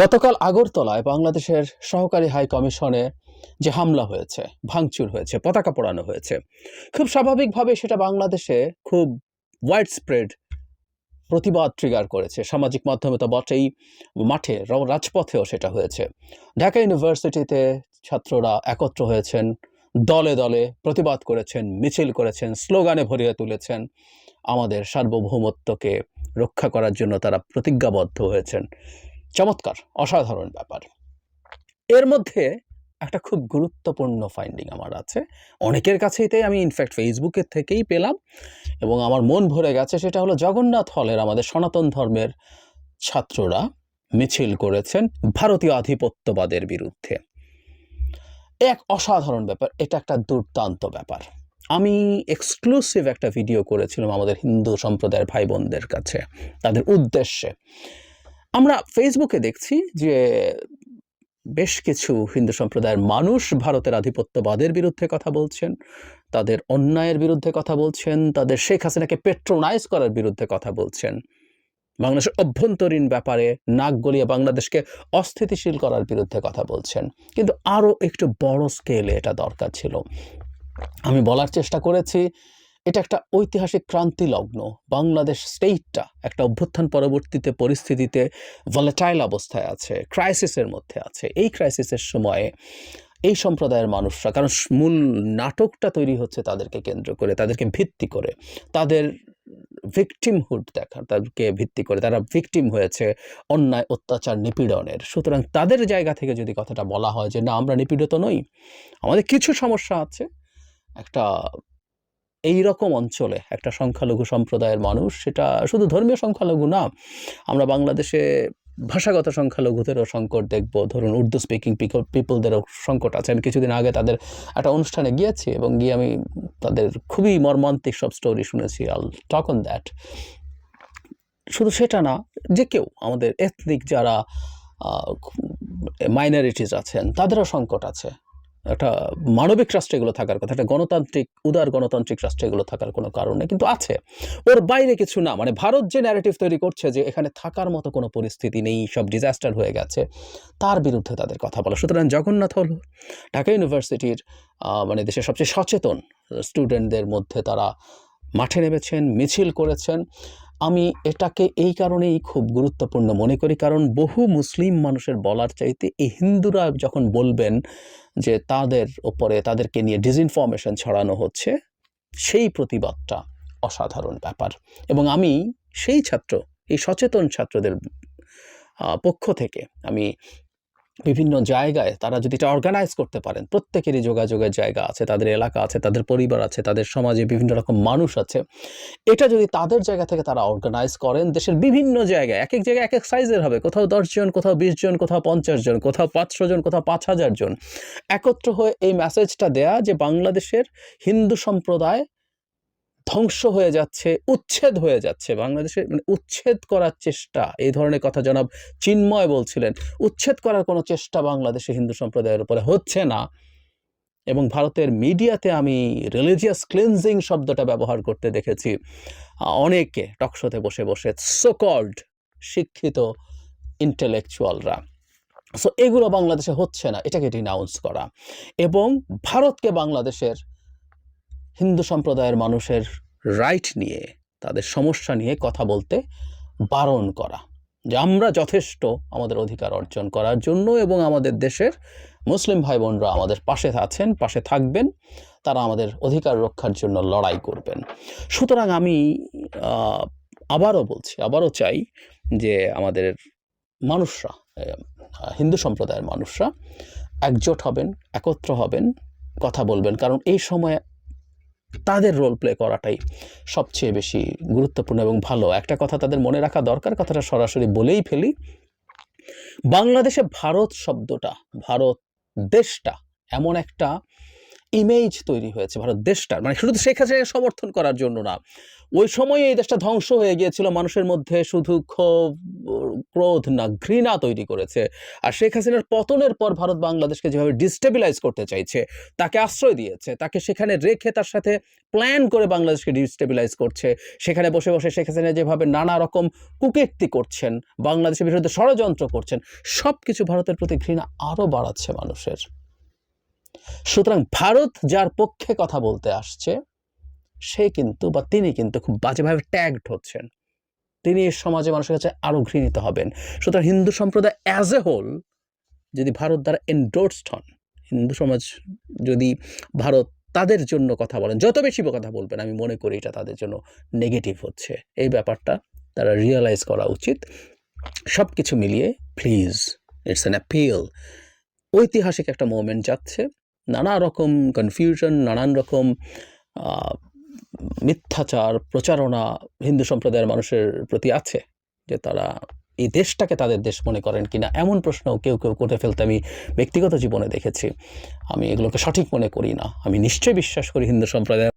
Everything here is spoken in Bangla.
গতকাল আগরতলায় বাংলাদেশের সহকারী হাই কমিশনে যে হামলা হয়েছে, ভাঙচুর হয়েছে, পতাকা পোড়ানো হয়েছে, খুব স্বাভাবিকভাবে সেটা বাংলাদেশে খুব ওয়াইড স্প্রেড প্রতিবাদ ট্রিগার করেছে। সামাজিক মাধ্যমে তো বটেই, মাঠে রাজপথেও সেটা হয়েছে। ঢাকা ইউনিভার্সিটিতে ছাত্ররা একত্র হয়েছেন, দলে দলে প্রতিবাদ করেছেন, মিছিল করেছেন, স্লোগানে ভরিয়ে তুলেছেন। আমাদের সার্বভৌমত্বকে রক্ষা করার জন্য তারা প্রতিজ্ঞাবদ্ধ হয়েছেন। চমৎকার, অসাধারণ ব্যাপার। এর মধ্যে একটা খুব গুরুত্বপূর্ণ ফাইন্ডিং আমার আছে। অনেকের কাছেই তাই আমি ইনফ্যাক্ট ফেসবুকের থেকেই পেলাম এবং আমার মন ভরে গেছে, সেটা হলো জগন্নাথ হলের আমাদের সনাতন ধর্মের ছাত্ররা মিছিল করেছেন ভারতীয় আধিপত্যবাদের বিরুদ্ধে। এক অসাধারণ ব্যাপার, এটা একটা দুর্দান্ত ব্যাপার। আমি এক্সক্লুসিভ একটা ভিডিও করেছিলাম আমাদের হিন্দু সম্প্রদায়ের ভাই বোনদের কাছে। তাদের উদ্দেশ্যে। আমরা ফেসবুকে দেখছি যে বেশ কিছু হিন্দু সম্প্রদায়ের মানুষ ভারতের আধিপত্যবাদের বিরুদ্ধে কথা বলছেন, তাদের অন্যায়ের বিরুদ্ধে কথা বলছেন, তাদের শেখ হাসিনাকে পেট্রোনাইজ করার বিরুদ্ধে কথা বলছেন। বাংলাদেশের অভ্যন্তরীণ ব্যাপারে নাক গলিয়ে বাংলাদেশকে অস্থিতিশীল করার বিরুদ্ধে কথা বলছেন। কিন্তু আরও একটু বড় স্কেলে এটা দরকার ছিল। আমি বলার চেষ্টা করেছি এটা একটা ঐতিহাসিক ক্রান্তি লগ্ন বাংলাদেশ স্টেটটা একটা অভ্যুত্থান পরবর্তীতে পরিস্থিতিতে ভলেটাইল অবস্থায় আছে ক্রাইসিসের মধ্যে আছে। এই ক্রাইসিসের সময়ে এই সম্প্রদায়ের মানুষরা, কারণ মূল নাটকটা তৈরি হচ্ছে তাদেরকে কেন্দ্র করে, তাদেরকে ভিত্তি করে। তাদের ভিকটিমহুড দেখা, তাদেরকে ভিত্তি করে তারা ভিকটিম হয়েছে অন্যায়, অত্যাচার, নিপীড়নের। সুতরাং তাদের জায়গা থেকে যদি কথাটা বলা হয় যে, না, আমরা নিপীড়িত নই, আমাদের কিছু সমস্যা আছে, একটা এই রকম অঞ্চলে একটা সংখ্যালঘু সম্প্রদায়ের মানুষ, সেটা শুধু ধর্মীয় সংখ্যালঘু না, আমরা বাংলাদেশে ভাষাগত সংখ্যালঘুদেরও সংকট দেখব। ধরুন উর্দু স্পিকিং পিপলদেরও সংকট আছে। আমি কিছুদিন আগে তাদের একটা অনুষ্ঠানে গিয়েছি এবং গিয়ে আমি তাদের খুবই মর্মান্তিক সব স্টোরি শুনেছি। আল টক অন দ্যাট শুধু সেটা না, যে কেউ আমাদের এথনিক যারা মাইনরিটিস আছেন, তাদেরও সংকট আছে। একটা মানবিক রাষ্ট্রে এগুলো থাকার কথা, একটা গণতান্ত্রিক, উদার গণতান্ত্রিক রাষ্ট্রে এগুলো থাকার কোনো কারণ নেই। কিন্তু আছে, ওর বাইরে কিছু না। মানে ভারত যে ন্যারেটিভ তৈরি করছে যে এখানে থাকার মতো কোনো পরিস্থিতি নেই, সব ডিজাস্টার হয়ে গেছে, তার বিরুদ্ধে তাদের কথা বলা। সুতরাং জগন্নাথ হল ঢাকা ইউনিভার্সিটির মানে দেশের সবচেয়ে সচেতন স্টুডেন্টদের মধ্যে তারা মাঠে নেমেছেন, মিছিল করেছেন। আমি এটাকে এই কারণেই খুব গুরুত্বপূর্ণ মনে করি, কারণ বহু মুসলিম মানুষের বলার চাইতে এই হিন্দুরা যখন বলবেন যে তাদের ওপরে তাদেরকে নিয়ে ডিসইনফরমেশন ছড়ানো হচ্ছে, সেই প্রতিবাদটা অসাধারণ ব্যাপার। এবং আমি সেই ছাত্র, এই সচেতন ছাত্রদের পক্ষ থেকে আমি বিভিন্ন জায়গায় তারা যদি এটা অর্গানাইজ করতে পারেন, প্রত্যেকেরই যোগাযোগের জায়গা আছে, তাদের এলাকা আছে, তাদের পরিবার আছে, তাদের সমাজে বিভিন্ন রকম মানুষ আছে। এটা যদি তাদের জায়গা থেকে তারা অর্গানাইজ করেন, দেশের বিভিন্ন জায়গায়, এক এক জায়গায়, এক এক সাইজের হবে। কোথাও দশজন কোথাও বিশ জন, কোথাও পঞ্চাশ জন, কোথাও পাঁচশো জন, কোথাও পাঁচ হাজার জন। একত্র হয়ে এই মেসেজটা দেয়া যে বাংলাদেশের হিন্দু সম্প্রদায় ধ্বংস হয়ে যাচ্ছে, উচ্ছেদ হয়ে যাচ্ছে বাংলাদেশে। মানে উচ্ছেদ করার চেষ্টা, এই ধরনের কথা জনাব চিন্ময় বলছিলেন। উচ্ছেদ করার কোনো চেষ্টা বাংলাদেশে হিন্দু সম্প্রদায়ের উপরে হচ্ছে না। এবং ভারতের মিডিয়াতে আমি রিলিজিয়াস ক্লিনজিং শব্দটা ব্যবহার করতে দেখেছি। অনেকে টকশোতে বসে বসে সোকল্ড শিক্ষিত ইন্টেলেকচুয়ালরা সো এগুলো বাংলাদেশে হচ্ছে না, এটাকে ডিনাউন্স করা। এবং ভারতকে বাংলাদেশের হিন্দু সম্প্রদায়ের মানুষের রাইট নিয়ে, তাদের সমস্যা নিয়ে কথা বলতে বারণ করা, যে আমরা যথেষ্ট আমাদের অধিকার অর্জন করার জন্য এবং আমাদের দেশের মুসলিম ভাই বোনরা আমাদের পাশে আছেন, পাশে থাকবেন, তারা আমাদের অধিকার রক্ষার জন্য লড়াই করবেন। সুতরাং আমি আবারও বলছি, আবারও চাই যে আমাদের মানুষরা হিন্দু সম্প্রদায়ের মানুষরা একজোট হবেন, একত্র হবেন, কথা বলবেন, কারণ এই সময় তাদের রোল প্লে করাটাই সবচেয়ে বেশি গুরুত্বপূর্ণ এবং ভালো। একটা কথা তাদের মনে রাখা দরকার, কথাটা সরাসরি বলেই ফেলি। বাংলাদেশে ভারত শব্দটা, ভারত দেশটা এমন একটা ইমেজ তৈরি হয়েছে ভারত দেশটার মানে শুধু শেখ হাসিনাকে সমর্থন করার জন্য না, ওই সময়ে এই দেশটা ধ্বংস হয়ে গিয়েছিল, মানুষের মধ্যে শুধু ক্ষোভ, ক্রোধ না, ঘৃণা তৈরি করেছে। আর শেখ হাসিনার পতনের পর ভারত বাংলাদেশকে যেভাবে ডিস্টেবিলাইজ করতে চাইছে, তাকে আশ্রয় দিয়েছে, তাকে সেখানে রেখে তার সাথে প্ল্যান করে বাংলাদেশকে ডিস্টেবিলাইজ করছে। সেখানে বসে বসে শেখ হাসিনা যেভাবে নানা রকম কুকীর্তি করছেন, বাংলাদেশের বিরুদ্ধে ষড়যন্ত্র করছেন সব কিছু ভারতের প্রতি ঘৃণা আরও বাড়াচ্ছে মানুষের। সুতরাং ভারত যার পক্ষে কথা বলতে আসছে, সে কিন্তু বা তিনি কিন্তু খুব বাজেভাবে ট্যাগড হচ্ছেন। তিনি সমাজে মানুষের কাছে আরও ঘৃণিত হবেন। সুতরাং হিন্দু সম্প্রদায় অ্যাজ এ হোল যদি ভারত দ্বারা এন্ডোর্সড হন, হিন্দু সমাজ যদি ভারত তাদের জন্য কথা বলেন, যত বেশি কথা বলবেন, আমি মনে করি এটা তাদের জন্য নেগেটিভ হচ্ছে। এই ব্যাপারটা তারা রিয়েলাইজ করা উচিত। সব কিছু মিলিয়ে প্লিজ ইটস অ্যান অ্যাপিল ঐতিহাসিক একটা মোমেন্ট যাচ্ছে। নানা রকম কনফিউশন নানান রকম মিথ্যাচার, প্রচারণা হিন্দু সম্প্রদায়ের মানুষের প্রতি আছে যে তারা এই দেশটাকে তাদের দেশ মনে করেন কিনা? এমন প্রশ্ন কেউ কেউ করে ফেলতে আমি ব্যক্তিগত জীবনে দেখেছি। আমি এগুলোকে সঠিক মনে করি না। আমি নিশ্চয়ই বিশ্বাস করি হিন্দু সম্প্রদায়ের